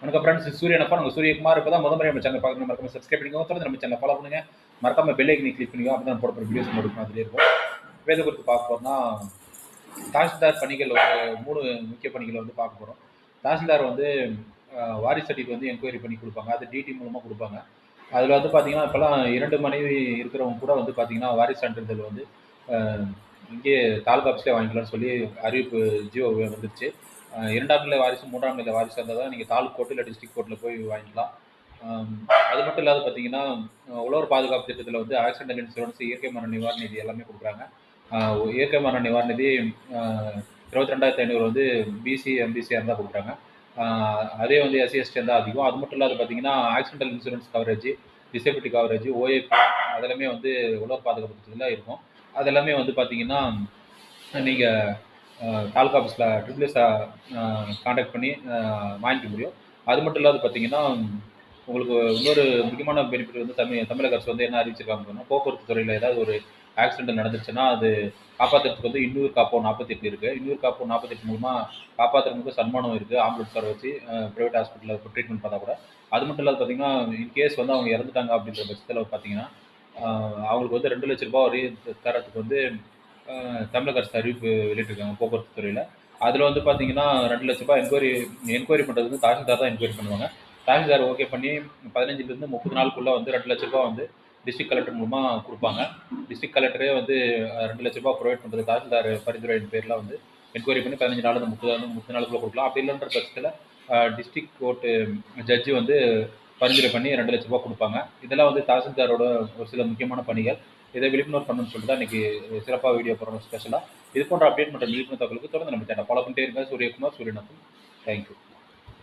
வணக்கம் ஃப்ரெண்ட்ஸ் சூரியனப்பா நாங்கள் சூரியகுமார் இப்போ தான் முதல் முறை நம்ம சேனல் பார்க்கணும் மறக்காம சப்ஸ்கிரைப் பண்ணிக்கோங்க. தொடர்ந்து நம்ம சேனல் ஃபாலோ பண்ணுங்க. மறக்காம பெல் ஐக்கனை கிளிக் பண்ணிக்கோ அப்போ தான் போட வீடியோஸ் மட்டும் மாதிரி இருக்கும். வேத குறித்து பார்க்க போகிறோம்னா தாசில்தார் பணிகள் மூணு முக்கிய பணிகளை வந்து பார்க்க போகிறோம் தாசில்தார் வந்து வாரிசு சர்டிஃபிகேட் வந்து என்கொயரி பண்ணி கொடுப்பாங்க. அது டிடி மூலமாக கொடுப்பாங்க. அதில் வந்து பார்த்தீங்கன்னா இப்போலாம் இரண்டு மனைவி இருக்கிறவங்க கூட வந்து பார்த்தீங்கன்னா வாரிசு சான்றிதழ் வந்து இங்கே தாலுகா ஆஃபீஸ்லேயே வாங்கிக்கலாம்னு சொல்லி அறிவிப்பு ஜியோ வந்துருச்சு. இரண்டாம் நிலை வாரிசு மூன்றாம் நிலை வாரிசு இருந்தால் தான் நீங்கள் தாலுக் கோர்ட்டு இல்லை டிஸ்ட்ரிக்ட் கோர்ட்டில் போய் வாங்கிக்கலாம். அது மட்டும் இல்லாத பார்த்தீங்கன்னா உழவர் பாதுகாப்பு திட்டத்தில் வந்து ஆக்சிடென்டல் இன்சூரன்ஸ் இயற்கை மரண நிவாரண நிதி எல்லாமே கொடுக்குறாங்க. இயற்கை மரண நிவாரண நிதி இருபத்தி ரெண்டாயிரத்தி ஐநூறு வந்து பிசி எம்பிசியாக இருந்தால் கொடுக்குறாங்க. அதே வந்து எஸ்சி எஸ்டி இருந்தால் அதிகம். அது மட்டும் இல்லாத பார்த்தீங்கன்னா accidental insurance coverage disability coverage OAP அதெல்லாமே வந்து உலக பாதுகாப்பு திட்டத்தில் இருக்கும். அதெல்லாமே வந்து பார்த்தீங்கன்னா நீங்கள் தாலுகா ஆஃபீஸில் ட்ரிபிள்எஸ் காண்டாக்ட் பண்ணி வாங்கிக்க முடியும். அது மட்டும் இல்லாத பார்த்தீங்கன்னா உங்களுக்கு இன்னொரு முக்கியமான பெனிஃபிட் வந்து தமிழ் தமிழக அரசு வந்து என்ன அறிவிச்சிருக்காங்க அப்படின்னா, போக்குவரத்து துறையில் ஏதாவது ஒரு ஆக்சிடென்ட் நடந்துச்சுன்னா அது காப்பாற்றுறதுக்கு வந்து இன்னூறு காப்போ நாற்பத்தெட்டு இருக்குது இன்னூறு காப்போ நாற்பத்தெட்டு மூலமாக காப்பாற்றுறதுக்கு சன்மானம் இருக்குது ஆம்புலன்ஸ் வர வச்சு ப்ரைவேட் ஹாஸ்பிட்டலில் ட்ரீட்மெண்ட் பார்த்தா கூட. அது மட்டும் இல்லாத பார்த்தீங்கன்னா இன்கேஸ் வந்து அவங்க இறந்துட்டாங்க அப்படின்ற பட்சத்தில் பார்த்தீங்கன்னா அவங்களுக்கு வந்து ரெண்டு லட்ச ரூபாய் வரையும் தரத்துக்கு வந்து தமிழக அரசு அறிவிப்பு வெளியிட்டிருக்காங்க போக்குவரத்து துறையில். அதில் வந்து பார்த்தீங்கன்னா ரெண்டு லட்ச ரூபாய் என்கொயரி என்கொயரி பண்ணுறது வந்து தாசில்தார் தான் என்கொயரி பண்ணுவாங்க. தாசில்தார் ஓகே பண்ணி பதினஞ்சுலேருந்து முப்பது நாளுக்குள்ளே வந்து ரெண்டு லட்ச ரூபா வந்து டிஸ்ட்ரிக்ட் கலெக்டர் மூலமாக கொடுப்பாங்க. டிஸ்ட்ரிக்ட் கலெக்டரே வந்து ரெண்டு லட்ச ரூபா ப்ரொவைட் பண்ணுறது தாசில்தார் பரிந்துரையின் பேரில் வந்து என்கொயரி பண்ணி பதினஞ்சு நாள் முப்பது நாள் முப்பது நாளுக்குள்ளே கொடுக்கலாம். அப்படி இல்லைன்ற பட்சத்தில் டிஸ்ட்ரிக்ட் கோர்ட்டு ஜட்ஜி வந்து பரிந்துரை பண்ணி ரெண்டு லட்ச ரூபா கொடுப்பாங்க. இதெல்லாம் வந்து தாசில்தாரோட ஒரு சில முக்கியமான பணிகள். இதை விழிப்புணர்வு பண்ணணும்னு சொல்லிட்டு தான் இன்னைக்கு சிறப்பாக வீடியோ போடுறோம் ஸ்பெஷலாக இது போன்ற அப்டேட் மற்றும் விழிப்புணர்வு தகவலுக்கு தொடர்ந்து நம்ம சேனல் ஃபாலோ பண்ணிட்டே இருங்க. சூரியகுமார் சூரியநாதன். தேங்க்யூ